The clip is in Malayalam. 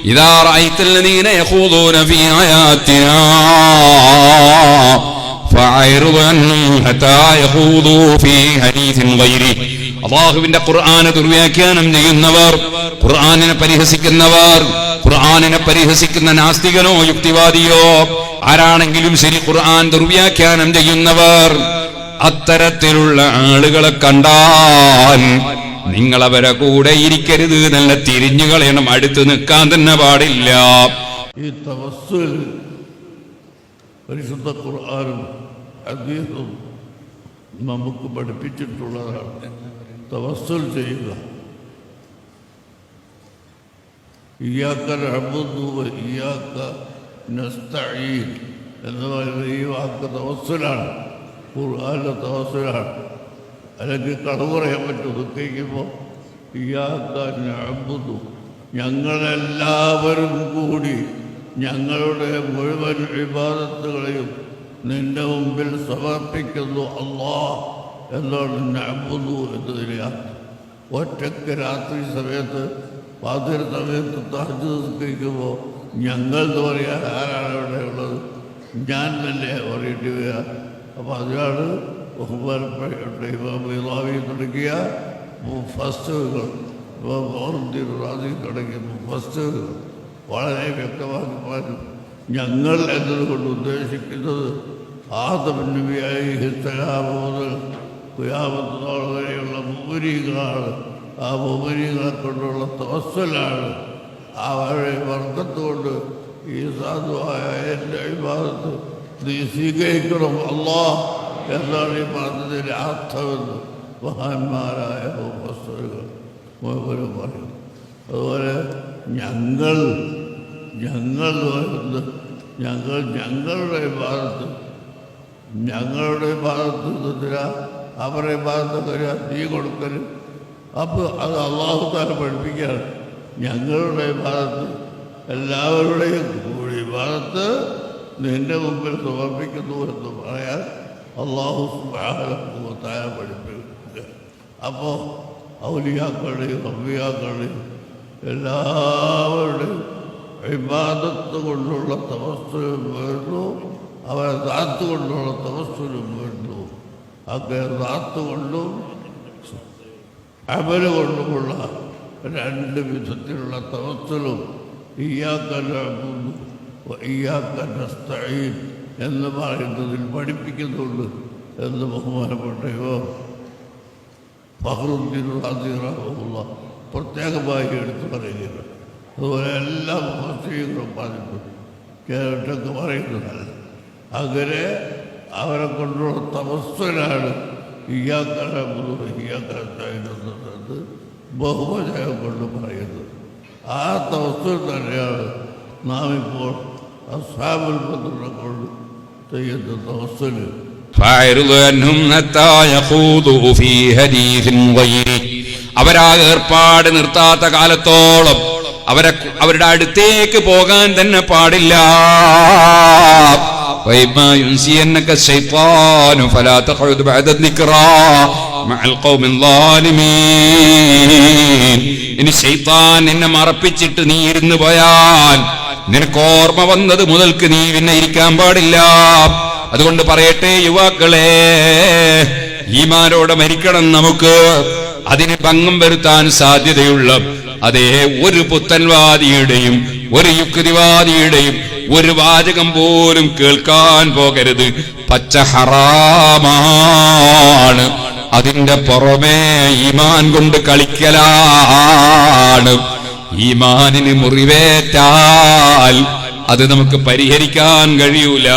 إذا رأيت الذين يخوضون في آياتنا فأعرض عنهم حتى يخوضوا في حديث غيره അള്ളാഹുവിന്റെ ഖുർആന് ദുർവ്യാഖ്യാനം ചെയ്യുന്നവർ ഖുർആനിനെ പരിഹസിക്കുന്നവർ ഖുർആനിനെ പരിഹസിക്കുന്ന നാസ്തികനോ യുക്തിവാദിയോ ആരാണെങ്കിലും ശരി ഖുർആൻ ദുർവ്യാഖ്യാനം ചെയ്യുന്നവർ അത്തരത്തിലുള്ള ആളുകളെ കണ്ടാൽ നിങ്ങൾ അവരെ കൂടെ ഇരിക്കരുത് നല്ല തിരിഞ്ഞു കളയണം. അടുത്ത് നിൽക്കാൻ തന്നെ പാടില്ല. ഈ തവസ്സുൽ പരിശുദ്ധ ഖുർആാനും നമുക്ക് പഠിപ്പിച്ചിട്ടുള്ളതാണ്. തവസ്സുൽ ചെയ്യുക. ഇയാക്ക ഇയാക്ക നസ്തഈൻ എന്ന് പറയുന്നത് ഈ വാക്ക് തവസ്സുലാണ്. ഖുർആാനിലെ തവസ്സുലാണ്. അല്ലെങ്കിൽ കളവ് പറയാൻ പറ്റും ദുഃഖിക്കുമ്പോൾ ഇയാക്ക അബുദു ഞങ്ങളെല്ലാവരും കൂടി ഞങ്ങളുടെ മുഴുവൻ വിവാദത്തുകളെയും നിന്റെ മുമ്പിൽ സമർപ്പിക്കുന്നു അള്ളാ എന്നാണ് നബുദു എന്നതിന് ഒറ്റയ്ക്ക് രാത്രി സമയത്ത് പാതിര സമയത്ത് താജ് നിൽക്കുമ്പോൾ ഞങ്ങൾ എന്ന് പറയാൻ ആരാണ് ഇവിടെ ഉള്ളത്? ഞാൻ തന്നെ പറയേണ്ടി വരിക. അപ്പോൾ അതിനാണ് ബഹുമാനപ്പെട്ട ഇമാം ഇമാമി തുടങ്ങിയ ഫസ്റ്റുകൾ റാദി തുടങ്ങിയ വളരെ വ്യക്തമാക്കി പറഞ്ഞു ഞങ്ങൾ എന്നതുകൊണ്ട് ഉദ്ദേശിക്കുന്നത് ആദമന്യവിയായി ഹിസ്തകാമ മുതൽ കുയാമത്ത് നാൾ വരെയുള്ള മുമരീകളാണ് ആ മുമരീകളെ കൊണ്ടുള്ള തവസ്സലാണ്. അവരുടെ വർഗത്തുകൊണ്ട് ഈ സാധുവായ എന്റെ വിഭാഗത്ത് നീ സ്വീകരിക്കണം. അല്ലാ എന്നാണ് ഈ പറഞ്ഞതിന്റെ അർത്ഥമെന്ന് മഹാന്മാരായ മുഫസ്സറുകൾ മുഴുവനും പറയുന്നു. അതുപോലെ ഞങ്ങൾ ഞങ്ങൾ പറയുന്നത് ഞങ്ങൾ ഞങ്ങളുടെ ഭാഗത്ത് ഞങ്ങളുടെ ഭാഗത്ത് നിന്നില്ല അവരുടെ ഭാഗത്ത് വരിക നീ കൊടുക്കൽ. അപ്പോൾ അത് അള്ളാഹു താല പഠിപ്പിക്കുകയാണ്. ഞങ്ങളുടെ ഭാഗത്ത് എല്ലാവരുടെയും കൂടി ഭാഗത്ത് നിന്റെ മുമ്പിൽ സമർപ്പിക്കുന്നു എന്ന് പറയാൻ അള്ളാഹു സുബാനത്തായ പഠിപ്പിക്കുക അപ്പോൾ ഔലിയാക്കളുടെയും അമ്പിയാക്കളുടെയും എല്ലാവരുടെയും വിവാദത്ത് കൊണ്ടുള്ള തപസ്സുലും വരുന്നു അവരെ ദാത്ത് കൊണ്ടുള്ള തപസ്സുലും വരുന്നു അങ്ങനെ ദാത്ത് കൊണ്ടും അമൽ കൊണ്ടുമുള്ള രണ്ട് വിധത്തിലുള്ള തപസ്സലും ഇയാക്കന്നു ഇയാക്കന്നസ്തീൻ എന്ന് പറയുന്നതിൽ പഠിപ്പിക്കുന്നുണ്ട് എന്ന് ബഹുമാനപ്പെട്ടയോ ഫഹ്റുദ്ദീൻ റാദിറഹുള്ള പ്രത്യേകമായി എടുത്തു പറയുകയാണ്. അതുപോലെ എല്ലാ മുഹസ്ത്രീകളും പറഞ്ഞിട്ടുണ്ട്. കേട്ടൊക്കെ പറയുന്നതല്ല. അങ്ങനെ അവരെ കൊണ്ടുള്ള തപസ്വനാണ് ഇയാക്കറബുദു ഇയാക്കറത് ബഹുവചനം കൊണ്ട് പറയുന്നത് ആ തപസ്വൻ തന്നെയാണ് നാം ഇപ്പോൾ പത്രം കൊണ്ട് ചെയ്യുന്ന തപസ്വന് فاعرض عنهم حتى يخوضوا في حديث غيره അവരാ ഏർപ്പാട് നിർത്താത്ത കാലത്തോളം അവരെ അവരുടെ അടുത്തേക്ക് പോകാൻ തന്നെ പാടില്ല وإما ينسينك الشيطان فلا تقعد بعد الذكرى مع القوم الظالمين ഇനി ശൈത്താൻ നിന്നെ മറപ്പിച്ചിട്ട് നീ ഇരുന്നു പോയാൽ നിനക്ക് ഓർമ്മ വന്നത് മുതൽക്ക് നീ പിന്നെ ഇരിക്കാൻ പാടില്ല. അതുകൊണ്ട് പറയട്ടെ യുവാക്കളെ ഈമാരോടെ മരിക്കണം നമുക്ക്. അതിന് ഭംഗം വരുത്താൻ സാധ്യതയുള്ള അതേ ഒരു പുത്തൻവാദിയുടെയും ഒരു യുക്തിവാദിയുടെയും ഒരു വാചകം പോലും കേൾക്കാൻ പോകരുത്. പച്ച ഹറാമാണ്. അതിന്റെ പുറമേ ഈമാൻ കൊണ്ട് കളിക്കലാണ്. ഈമാനിന് മുറിവേറ്റാൽ അത് നമുക്ക് പരിഹരിക്കാൻ കഴിയൂല.